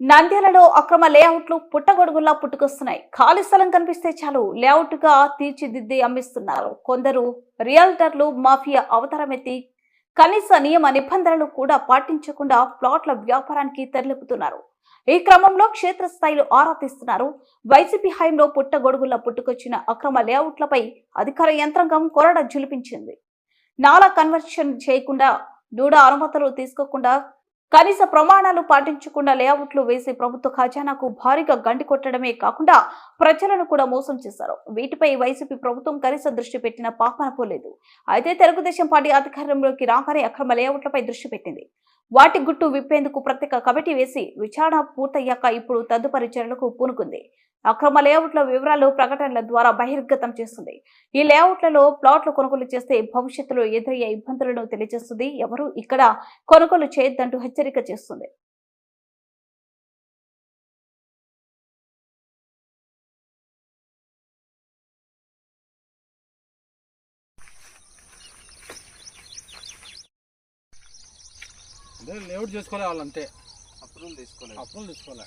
నంద్యాలలో అక్రమ లేఅవుట్లు పుట్టగొడుగుల్లా పుట్టుకొస్తున్నాయి. ఖాళీ స్థలం కనిపిస్తే చాలు లేఅవుట్గా తీర్చిదిద్ది అమ్మిస్తున్నారు. కొందరు రియల్టర్లు మాఫియా అవతారమెత్తి కనీస నియమ నిబంధనలు కూడా పాటించకుండా ప్లాట్ల వ్యాపారానికి తెరలిపుతున్నారు. ఈ క్రమంలో క్షేత్రస్థాయిలో ఆరా తీస్తున్నారు. వైసీపీ హయాంలో పుట్టగొడుగుల్లా పుట్టుకొచ్చిన అక్రమ లేఅవుట్లపై అధికార యంత్రాంగం కొరడ జులిపించింది నాలా కన్వర్షన్ చేయకుండా నూడ అనుమతులు తీసుకోకుండా కనీస ప్రమాణాలు పాటించకుండా లేఅవుట్లు వేసి ప్రభుత్వ ఖజానాకు భారీగా గండి కొట్టడమే కాకుండా ప్రజలను కూడా మోసం చేశారు. వీటిపై వైసీపీ ప్రభుత్వం కనీస దృష్టి పెట్టిన పాపన పోలేదు అయితే తెలుగుదేశం పార్టీ అధికారంలోకి రాగానే అక్రమ లేఅవుట్లపై దృష్టి పెట్టింది. వాటి గుట్టు విప్పేందుకు ప్రత్యేక కమిటీ వేసి విచారణ పూర్తయ్యాక ఇప్పుడు తదుపరి చర్యలకు పూనుకుంది. అక్రమ లేఅవుట్ల వివరాలు ప్రకటనల ద్వారా బహిర్గతం చేస్తుంది. ఈ లేఅవుట్లలో ప్లాట్లు కొనుగోలు చేస్తే భవిష్యత్తులో ఎదురయ్యే ఇబ్బందులను తెలియజేస్తుంది. ఎవరు ఇక్కడ కొనుగోలు చేయొద్దంటూ హెచ్చరిక చేస్తుంది. లేఅవుట్ చేసుకోలే వాళ్ళు అంతే అప్రూవల్ తీసుకోలేదు. అప్పులు తీసుకోలే.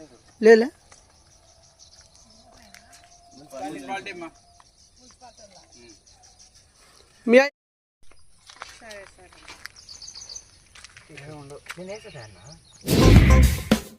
లేదు లేలే మున్సిపాలిటీ అమ్మా మీ నేను వేసేదా అన్న